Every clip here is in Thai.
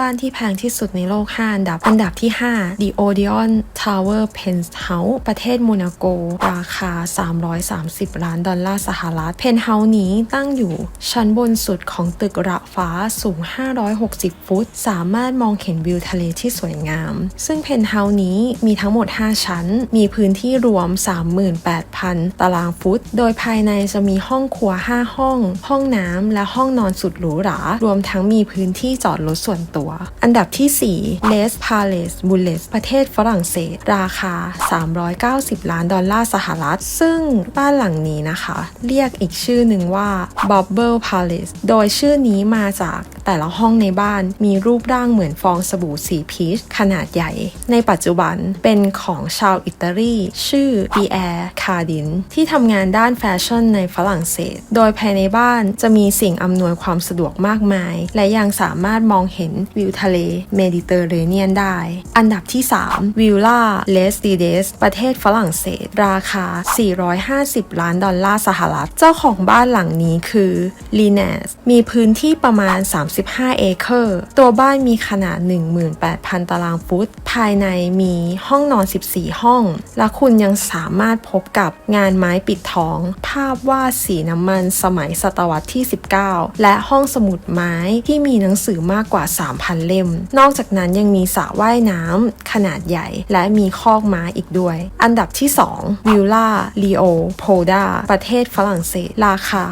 บ้านที่แพงที่สุดในโลก 5 อันดับ อันดับที่ 5 The Odeon Tower Penthouse ประเทศโมนาโก ราคา 330 ล้านดอลลาร์สหรัฐ เพนท์เฮาส์นี้ตั้งอยู่ชั้นบนสุดของตึกระฟ้าสูง 560 ฟุต สามารถมองเห็นวิวทะเลที่สวยงาม ซึ่งเพนท์เฮาส์นี้มีทั้งหมด 5 ชั้น มีพื้นที่รวม 38,000 ตารางฟุต โดยภายในจะมีห้องครัว 5 ห้อง ห้องน้ำและห้องนอนสุดหรูหรา รวมทั้งมีพื้นที่จอดรถส่วนตัวอันดับที่ 4 Les Palais Bulles ประเทศฝรั่งเศส ราคา 390 ล้านดอลลาร์สหรัฐ ซึ่งบ้านหลังนี้นะคะ เรียกอีกชื่อหนึ่งว่า Bubble Palace โดยชื่อนี้มาจาก แต่ละห้องในบ้านมีรูปร่างเหมือนฟองสบู่สีพีชขนาดใหญ่ ในปัจจุบันเป็นของชาวอิตาลี ชื่อ Pierre Cardin ที่ทำงานด้านแฟชั่นในฝรั่งเศส โดยภายในบ้านจะมีสิ่งอำนวยความสะดวกมากมาย และยังสามารถมองเห็นวิวทะเลเมดิเตอร์เรเนียนได้ อันดับที่ 3 วิลล่าเลสดีเดสประเทศฝรั่งเศส ราคา 450 ล้านดอลลาร์สหรัฐ เจ้าของบ้านหลังนี้คือลีเนสมีพื้นที่ประมาณ35เอเคอร์ ตัวบ้านมีขนาด 18,000 ตารางฟุต ภายในมีห้องนอน 14 ห้อง และคุณยังสามารถพบกับงานไม้ปิดทอง ภาพวาดสีน้ำมันสมัยศตวรรษที่ 19 และห้องสมุดไม้ที่มีหนังสือมากกว่า 3,000 เล่ม นอกจากนั้นยังมีสระว่ายน้ำขนาดใหญ่ และมีคอกม้าอีกด้วย อันดับที่ 2 วิลล่าลีโอโพดาประเทศฝรั่งเศส ราคา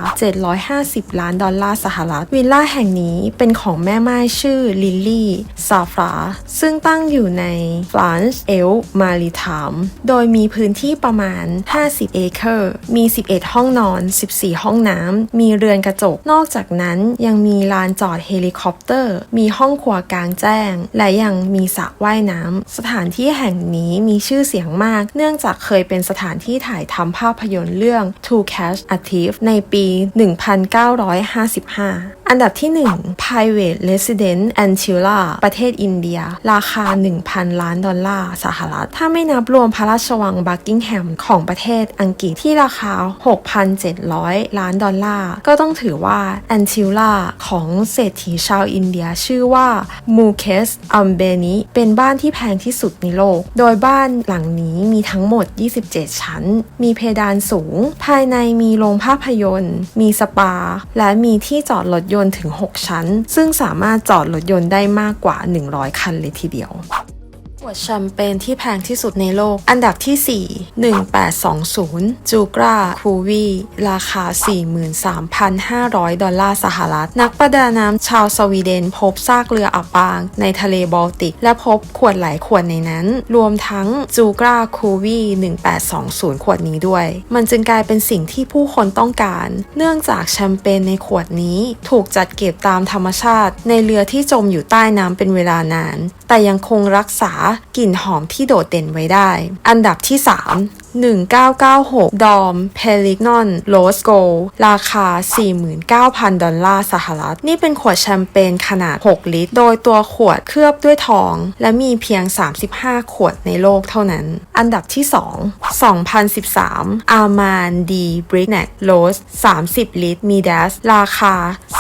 750 ล้านดอลลาร์สหรัฐ วิลล่าแห่งนี้เป็นของแม่ไม้ชื่อลิลลี่ซาฟราซึ่งตั้งอยู่ในฟรานซ์เอลมาริทามโดยมีพื้นที่ประมาณ 50 เอเคอร์ มี 11 ห้องนอน 14 ห้องน้ำ มีเรือนกระจก นอกจากนั้นยังมีลานจอดเฮลิคอปเตอร์ มีห้องครัวกลางแจ้ง และยังมีสระว่ายน้ำ สถานที่แห่งนี้มีชื่อเสียงมาก เนื่องจากเคยเป็นสถานที่ถ่ายทำภาพยนตร์เรื่อง To Catch a Thief ในปี 1955 อันดับที่ 1 Private Residence Antilla ประเทศอินเดีย ราคา 1,000 ล้านดอลลาร์สหรัฐ ถ้าไม่นับรวมพระราชวังบักกิงแฮมของประเทศอังกฤษที่ราคา 6,700 ล้านดอลลาร์ ก็ต้องถือว่า Antilla ของเศรษฐีชาวอินเดียชื่อว่ามูเคสอัมเบนีเป็นบ้านที่แพงที่สุดในโลก โดยบ้านหลังนี้มีทั้งหมด 27 ชั้น มีเพดานสูง ภายในมีโรงภาพยนตร์ มีสปา และมีที่จอดรถยนต์ถึง 6 ชั้นซึ่งสามารถจอดรถยนต์ได้มากกว่า 100 คันเลยทีเดียว วดแชมเปญที่แพงที่สุดในโลก อันดับที่ 4 1820 จูกราคูวีราคา 43,500 ดอลลาร์สหรัฐ นักประดาน้ำชาวสวีเดนพบซากเรืออับปาง ในทะเลบอลติก และพบขวดหลายขวดในนั้น รวมทั้งจูกราคูวี1820 ขวดนี้ด้วย มันจึงกลายเป็นสิ่งที่ผู้คนต้องการ เนื่องจากแชมเปญในขวดนี้ถูกจัดเก็บตามธรรมชาติ ในเรือที่จมอยู่ใต้น้ำเป็นเวลานาน แต่ยังคงรักษากลิ่นหอมที่โดดเด่นไว้ได้ อันดับที่ 3 1996 ดอม เพลิกนอนโรสโก ราคา 49,000 ดอลลาร์สหรัฐ นี่เป็นขวดแชมเปญขนาด 6 ลิตร โดยตัวขวดเคลือบด้วยทอง และมีเพียง 35 ขวดในโลกเท่านั้น อันดับที่ 2 2013 อาร์มานดีบริกแนกโรส 30 ลิตร มีดส ราคา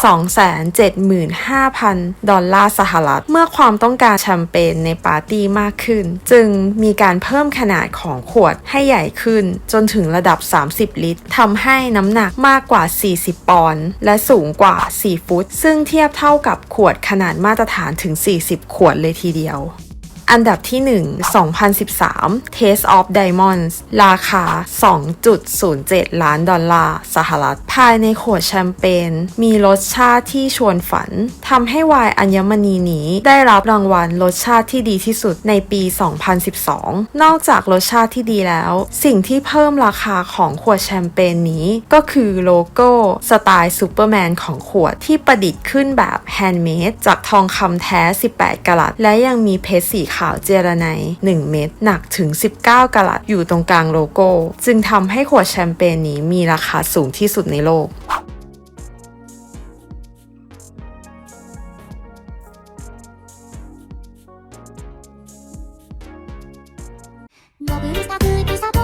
275,000 ดอลลาร์สหรัฐ เมื่อความต้องการแชมเปญในปาร์ตี้มากขึ้น จึงมีการเพิ่มขนาดของขวดให้ใหญ่ขึ้น จนถึงระดับ 30 ลิตรทำให้น้ำหนักมากกว่า 40 ปอนด์และสูงกว่า 4 ฟุต ซึ่งเทียบเท่ากับขวดขนาดมาตรฐานถึง 40 ขวดเลยทีเดียว อันดับที่ 1 2013 Taste of Diamonds ราคา 2.07 ล้านดอลลาร์สหรัฐ ภายในขวดแชมเปญมีรสชาติที่ชวนฝันทำให้วายอัญมณีนี้ได้รับรางวัลรสชาติที่ดีที่สุดในปี 2012 นอกจากรสชาติที่ดีแล้ว สิ่งที่เพิ่มราคาของขวดแชมเปญนี้ก็คือโลโก้สไตล์ซูเปอร์แมนของขวดที่ประดิษฐ์ขึ้นแบบแฮนด์เมดจากทองคำแท้ 18 กะรัตและยังมีเพชรสีขาวเจรไน1 เม็ดหนักถึง 19กะลัตอยู่ตรงกลางโลโก้ จึงทำให้ขวดแชมเปญนี้มีราคาสูงที่สุดในโลก伸びるたぐいきさぼ